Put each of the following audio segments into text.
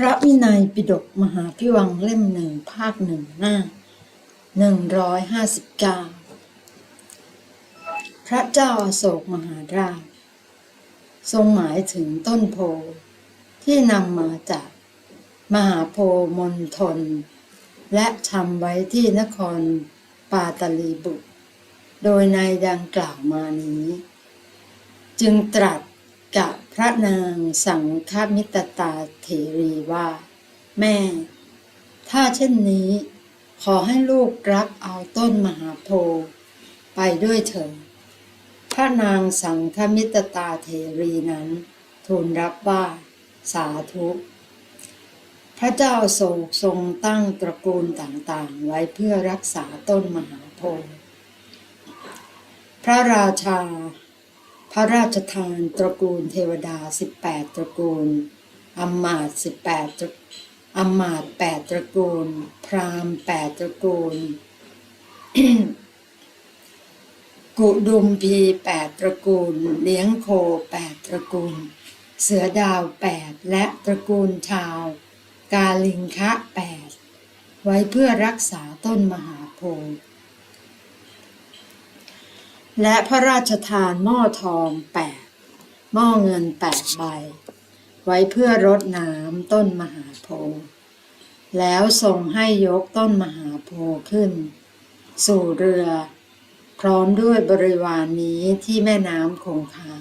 พระวินัยปิฎกมหาพิวังเล่มหนึ่งภาคหนึ่งหน้าหนึ่งร้อยห้าสิบเก้าพระเจ้าอาโศกมหาราช ทรงหมายถึงต้นโพที่นำมาจากมหาโพมณฑลและทำไว้ที่นครปาตลีบุตร โดยในดังกล่าวมานี้ จึงตรัส กับพระนางสังฆมิตตาเถรีว่า แม่ ถ้าเช่นนี้ ขอให้ลูกรับเอาต้นมหาโพธิ์ไปด้วยเถิดพระนางสังฆมิตตาเถรีนั้นทูลรับว่า สาธุ พระเจ้าโศกทรงตั้งตระกูลต่างๆ ไว้เพื่อรักษาต้นมหาโพธิ์พระราชา พระราชทานตระกูลเทวดา 18 ตระกูลอำมาตย์18ตระอำมาตย์8ตระกูล พราหมณ์8ตระกูล กุดุมพี8ตระกูล เลี้ยงโค8ตระกูล เสือดาว8และตระกูลชาว กาลิงคะ8ไว้เพื่อรักษาต้นมหาโพธิ์ และพระราชทานหม้อทองแปดหม้อเงินแปดใบ ไว้เพื่อรดน้ำต้นมหาโพธิ์แล้วทรงให้ยกต้นมหาโพธิ์ขึ้น สู่เรือ พร้อมด้วยบริวารนนี้ที่แม่น้ำคงคา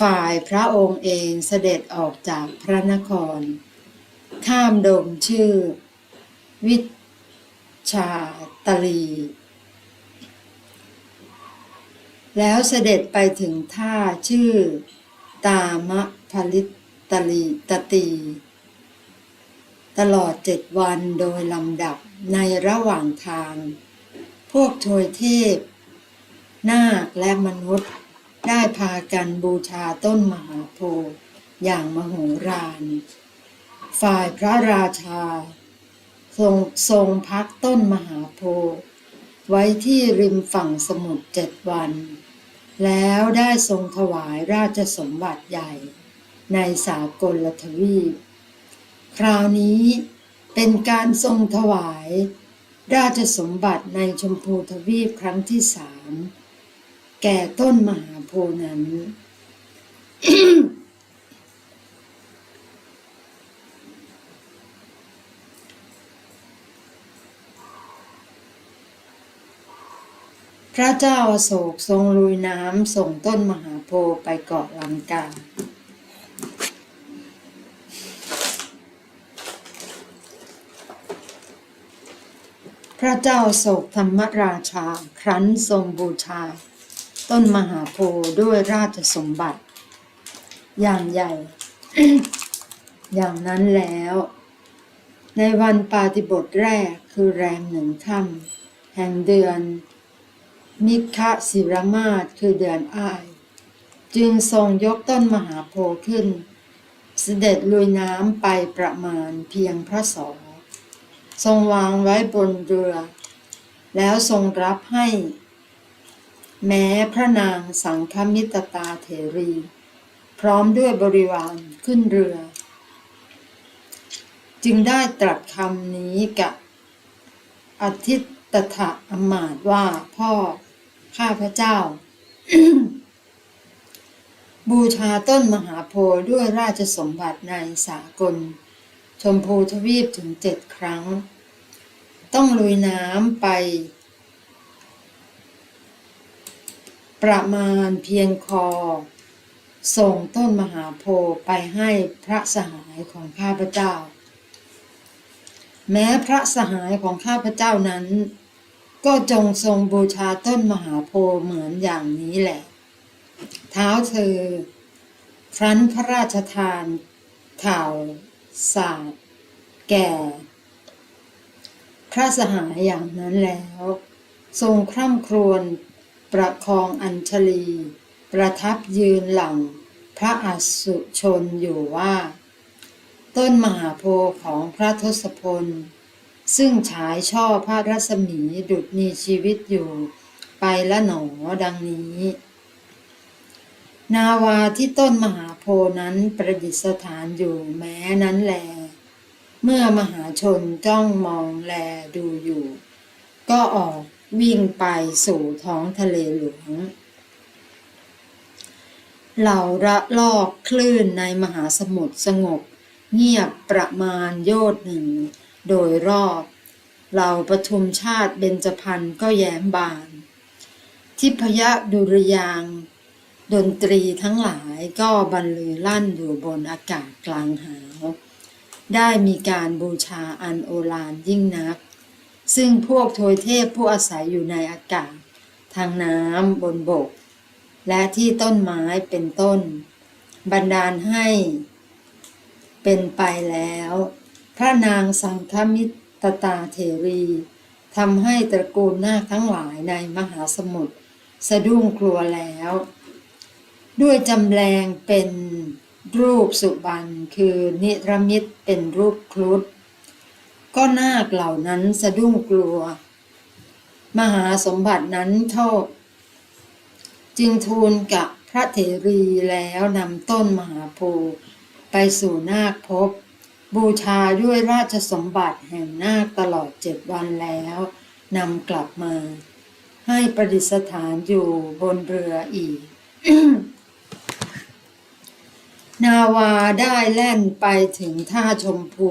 ฝ่ายพระองค์เองเสด็จออกจากพระนคร ข้ามดงชื่อ วิชาตลี แล้วเสด็จไปถึงท่าชื่อ ตามะพลิตตลีตตี ตลอดเจ็ดวันโดยลำดับในระหว่างทาง พวกทวยเทพ นาคและมนุษย์ได้พากันบูชาต้นมหาโพธิ์อย่างมโหฬารฝ่ายพระราชา ทรงทรงพักต้นมหาโพธิ์ไว้ที่ริมฝั่งสมุทรเจ็ดวัน แล้วได้ทรงถวายราชสมบัติใหญ่ ในสากลทวีป คราวนี้เป็นการทรงถวาย ราชสมบัติในชมพูทวีปครั้งที่สาม แก่ต้นมหาโพนั้น พระเจ้าอโศกทรงลุยน้ำส่งต้นมหาโพธิ์ไปเกาะลังกาพระเจ้าโศกธรรมราชา ครั้นทรงบูชา ต้นมหาโพธิ์ด้วยราชสมบัติ อย่างใหญ่ อย่างนั้นแล้ว ในวันปาติบทแรกคือแรมหนึ่งค่ำแห่งเดือน มิคะศิรมาศคือเดือนอ้าย จึงทรงยกต้นมหาโพธิ์ขึ้น เสด็จลุยน้ำไปประมาณเพียงพระศอทรงวางไว้บนเรือ แล้วทรงรับให้ แม้พระนางสังฆมิตตาเถรี พร้อมด้วยบริวารขึ้นเรือ จึงได้ตรัสคำนี้กับอธิตถะอมาตว่าพ่อ ข้าพระเจ้า บูชาต้นมหาโพธิ์ด้วยราชสมบัติในสากล ชมพูทวีปถึงเจ็ดครั้ง ต้องลุยน้ำไป ประมาณเพียงคอ ส่งต้นมหาโพธิ์ไปให้พระสหายของข้าพเจ้า แม้พระสหายของข้าพเจ้านั้น ก็จงทรงบูชาต้นมหาโพธิ์เหมือนอย่างนี้แหละ เท้าเธอ ครั้นพระราชทาน ข่าวสาดแก่ พระสหายอย่างนั้นแล้ว ทรงคร่ำครวญประคองอัญชลี ประทับยืนหลังพระอสุชนอยู่ว่า ต้นมหาโพของพระทศพล ซึ่งฉายช่อพระรัศมีดุจมีชีวิตอยู่ไปละหนอดังนี้ นาวาที่ต้นมหาโพนั้นประดิษฐานอยู่แม้นั้นแล เมื่อมหาชนจ้องมองแลดูอยู่ ก็ออกวิ่งไปสู่ท้องทะเลหลวง เหล่าระลอกคลื่นในมหาสมุทรสงบ เงียบประมาณโยชน์หนึ่ง โดยรอบเหล่าปทุมชาติเบญจพรรณก็แย้มบาน ทิพยดุรยาง ดนตรีทั้งหลายก็บรรลือลั่นอยู่บนอากาศกลางหาว ได้มีการบูชาอันโอฬารยิ่งนัก ซึ่งพวกโทยเทพผู้อาศัยอยู่ในอากาศ ทางน้ำบนบก และที่ต้นไม้เป็นต้น บันดาลให้ เป็นไปแล้ว พระนางสังฆมิตตาเทรีทำให้ตระกูลนาคทั้งหลายในมหาสมุทรสะดุ้งกลัวแล้ว ด้วยจำแรงเป็นรูปสุบรรณคือนิรมิตเป็นรูปครุฑก็นาคเหล่านั้นสะดุ้งกลัว มหาสมบัตินั้นโทษจึงทูลกับพระเถรีแล้วนำต้นมหาโพธิ์ไปสู่นาคพบ บูชาด้วยราชสมบัติแห่งนาคตลอดเจ็ดวันแล้วนำกลับมา ให้ประดิษฐานอยู่บนเรืออีก นาวาได้แล่นไปถึงท่าชมพู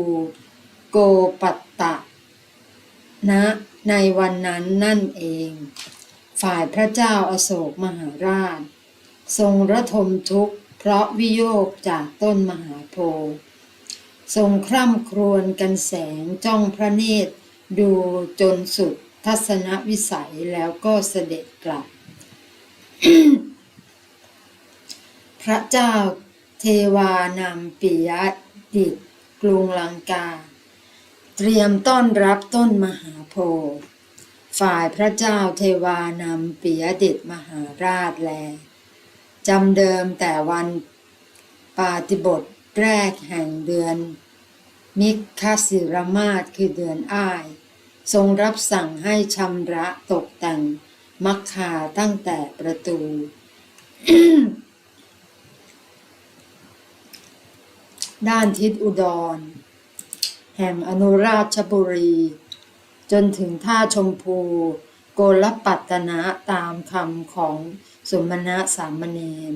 โกปัตตะณในวันนั้นนั่นเอง ฝ่ายพระเจ้าอาโศกมหาราช ทรงระทมทุกข์เพราะวิโยคจากต้นมหาโพธิ์ ทรงคร่ำครวญกันแสงจ้องพระเนตร ดูจนสุดทัศนวิสัยแล้วก็เสด็จกลับ พระเจ้าเทวานำปิยดิตกรุงลังกา เตรียมต้อนรับต้นมหาโพธิ์ฝ่ายพระเจ้าเทวานำปิยดิตมหาราชแลจำเดิมแต่วันปาติบท แรกแห่งเดือน มิคาสิรมาศคือเดือนอ้าย ทรงรับสั่งให้ชำระตกแต่งมักคาตั้งแต่ประตู ด้านทิศอุดร แห่งอนุราชบุรี จนถึงท่าชมพู โกลปัตตนะตามคำของสมณะสามเณร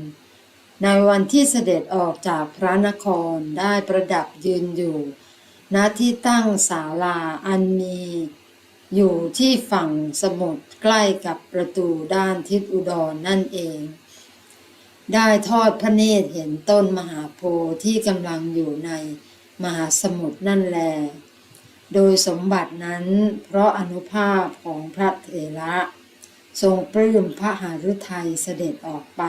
ในวันที่เสด็จออกจากพระนครได้ประดับยืนอยู่ ณที่ตั้งศาลาอันมี อยู่ที่ฝั่งสมุทรใกล้กับประตูด้านทิศอุดรนั่นเอง ได้ทอดพระเนตรเห็นต้นมหาโพธิ์ที่กำลังอยู่ในมหาสมุทรนั่นแล โดยสมบัตินั้นเพราะอนุภาพของพระเถระ ทรงปลื้มพระหฤทัยเสด็จออกไป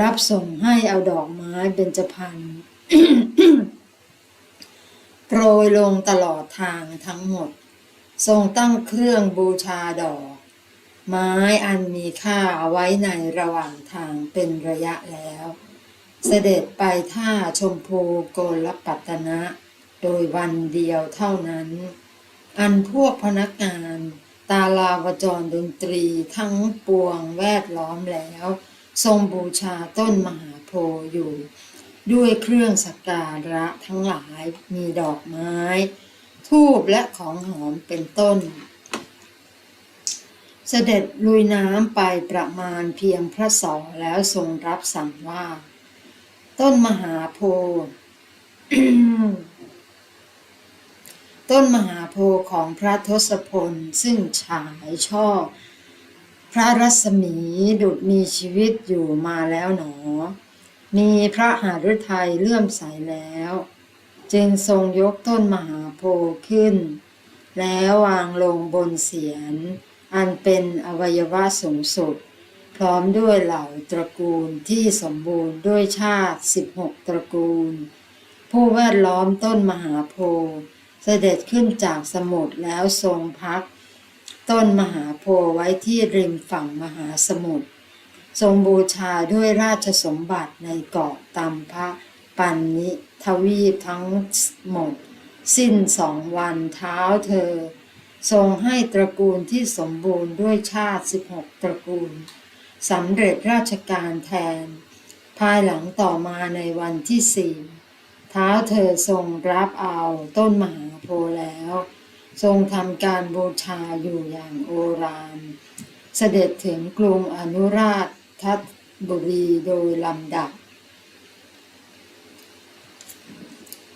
รับส่งให้เอาดอกไม้เบญจพรรณโปรยลงตลอดทางทั้งหมด ทรงตั้งเครื่องบูชาดอก ไม้อันมีค่าไว้ในระหว่างทางเป็นระยะแล้ว เสด็จไปท่าชมพูโกลปัตตนะ โดยวันเดียวเท่านั้น อันพวกพนักงาน ตาลาวจรดนตรีทั้งปวงแวดล้อมแล้ว ทรงบูชาต้นมหาโพธิ์อยู่ ด้วยเครื่องสักการะทั้งหลายมีดอกไม้ ทูบและของหอมเป็นต้น เสด็จลุยน้ำไปประมาณเพียงพระศอแล้วทรงรับสั่งว่า ต้นมหาโพธิ์ต้นมหาโพธิ์ของพระทศพลซึ่งฉายช่อ พระรัศมีดุดมีชีวิตอยู่มาแล้วหนอ มีพระหฤทัยเลื่อมใสแล้ว จึงทรงยกต้นมหาโพธิ์ขึ้น แล้ววางลงบนเสียนอันเป็นอวัยวะสูงสุด พร้อมด้วยเหล่าตระกูลที่สมบูรณ์ด้วยชาติ 16 ตระกูล ผู้แวดล้อมต้นมหาโพธิ์เสด็จขึ้นจากสมุทรแล้วทรงพัก ต้นมหาโพธิ์ไว้ที่ริมฝั่งมหาสมุทรทรงบูชาด้วยราชสมบัติในเกาะตัมพะปันนิทวีปทั้งหมด สิ้นสองวันเท้าเธอ ทรงให้ตระกูลที่สมบูรณ์ด้วยชาติ 16 ตระกูลสำเร็จราชการแทน ภายหลังต่อมาในวันที่สี่เท้าเธอทรงรับเอาต้นมหาโพแล้ว ทรงทำการบูชาอยู่อย่างโอรานเสด็จถึงกรุงอนุราชทัตบุรีโดยลำดับ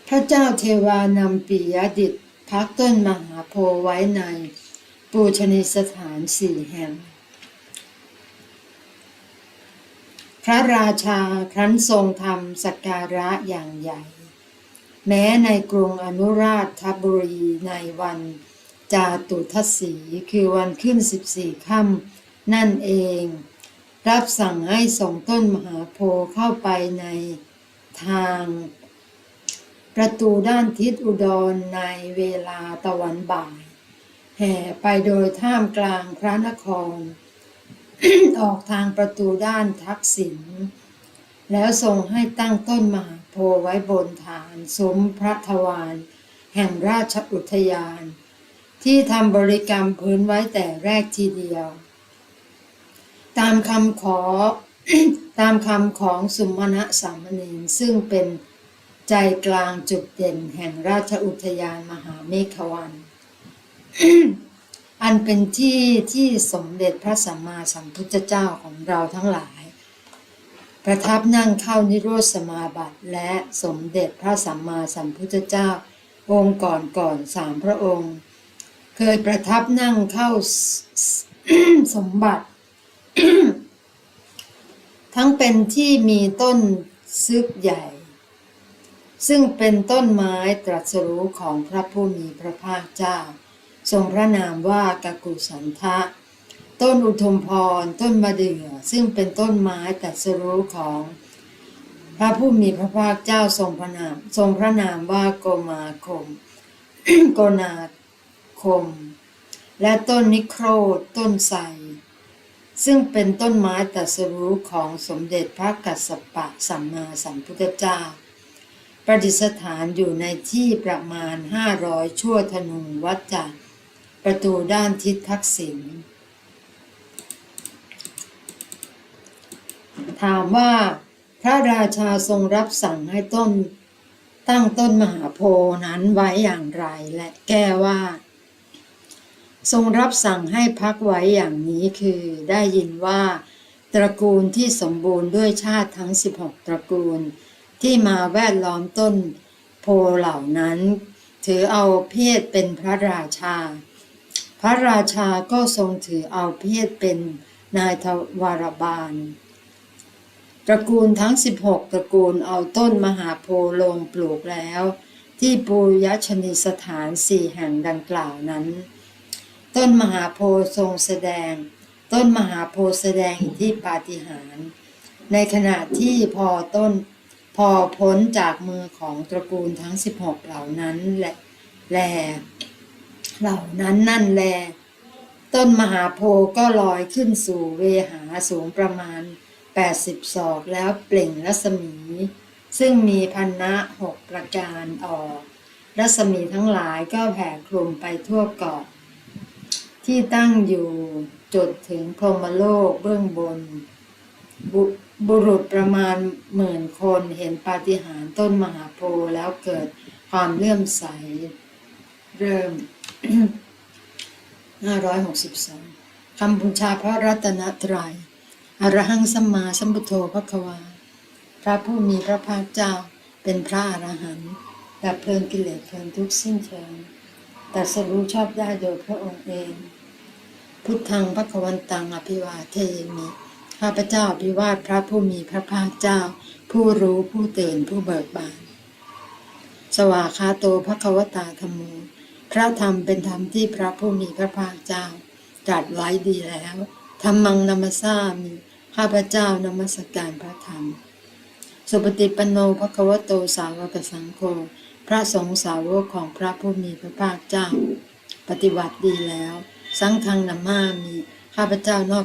พระเจ้าเทวานำปิยดิษฐ์พักต้นมหาโพไว้ในปูชนีสถานสี่แห่ง พระราชาครั้นทรงทำสักการะอย่างใหญ่ แม้ในกรุงอนุราชบุรีในวันจาตุทัศีคือวันขึ้น14ค่ำนั่นเอง รับสั่งให้ส่งต้นมหาโพธิ์เข้าไปในทาง ประตูด้านทิศอุดรในเวลาตะวันบ่าย แห่ไปโดยท่ามกลางพระนคร ออกทางประตูด้านทักษิณ แล้วทรงให้ตั้งต้นมหาโพไว้บนฐานสมพระทวารแห่งราชอุทยาน ที่ทำบริกรรมพื้นไว้แต่แรกทีเดียว ตามคำขอตามคำของสุมาณะสามเณรซึ่งเป็นใจกลางจุดเด่นแห่งราชอุทยานมหาเมฆวัน อันเป็นที่ที่สมเด็จพระสัมมาสัมพุทธเจ้าของเราทั้งหลาย ประทับนั่งเข้านิโรธสมาบัติ และสมเด็จพระสัมมาสัมพุทธเจ้า องค์ก่อนก่อนสามพระองค์ เคยประทับนั่งเข้าสสมบัติ ทั้งเป็นที่มีต้นซึกใหญ่ ซึ่งเป็นต้นไม้ตรัสรู้ของพระผู้มีพระภาคเจ้า ทรงพระนามว่ากกุสันทะ ต้นอุทุมพร ต้นมะเดื่อ ซึ่งเป็นต้นไม้ตรัสรู้ของ พระผู้มีพระภาคเจ้าทรงพระนาม ทรงพระนามว่าโกมาคม โกนาคม และต้นนิโครธต้นไทรซึ่งเป็นต้นไม้ตรัสรู้ของสมเด็จพระกัสสปะสัมมาสัมพุทธเจ้า ประดิษฐานอยู่ในที่ประมาณ 500 ชั่วธนูวัดจากประตูด้านทิศทักษิณ ถามว่า พระราชาทรงรับสั่งให้ต้น ตั้งต้นมหาโพนั้นไว้อย่างไรและแก้ว่า ทรงรับสั่งให้พักไว้อย่างนี้คือได้ยินว่า ตระกูลที่สมบูรณ์ด้วยชาติทั้ง 16 ตระกูล ที่มาแวดล้อมต้นโพเหล่านั้น ถือเอาเพศเป็นพระราชา พระราชาก็ทรงถือเอาเพศเป็นนายทวารบาล ตระกูลทั้ง 16 ตระกูลเอาต้นมหาโพลงปลูกแล้ว ที่ปูยชนีสถานสี่แห่งดังกล่าวนั้น ต้นมหาโพทรงแสดง ต้นมหาโพแสดงอิทธิปาฏิหาริย์ในขณะที่พอต้นพอพ้นจากมือของตระกูลทั้ง 16 เหล่านั้นแหละแลเหล่านั้นนั่นแล ต้นมหาโพก็ลอยขึ้นสู่เวหาสูงประมาณ 80ศอกแล้วเปล่งรัศมี ซึ่งมีพันนะหกประการออก รัศมีทั้งหลายก็แผ่คลุมไปทั่วเกาะ ที่ตั้งอยู่จดถึงพรหมโลกเบื้องบนบบุรุษประมาณหมื่นคนเห็นปาฏิหาริย์ต้นมหาโพธิ์แล้วเกิดความเลื่อมใส เริ่ม 562คำบูชาพระรัตนตรัย อรหังสัมมาสัมพุทโธพระควา พระผู้มีพระภาคเจ้าเป็นพระอรหันต์ดับเพลิงกิเลสเพลิงทุกสิ้นเชิงตรัสรู้ชอบได้โดยพระองค์เอง พุทธังพระควันตังอภิวาเทมิ ข้าพเจ้าอภิวาทพระผู้มีพระภาคเจ้า ผู้รู้ผู้ตื่นผู้เบิกบาน สวากขาโตพระควตาธรรมโมพระธรรมเป็นธรรมที่พระผู้มีพระภาคเจ้าตรัสไว้ดีแล้วธรรมังนัมสสามิ ข้าพเจ้านมัสการพระธรรม สุปฏิปันโนภควโตสาวกสังโฆ พระสงฆ์สาวกของพระผู้มีพระภาคเจ้า ปฏิบัติดีแล้ว สังฆังนามามี ข้าพเจ้านอบ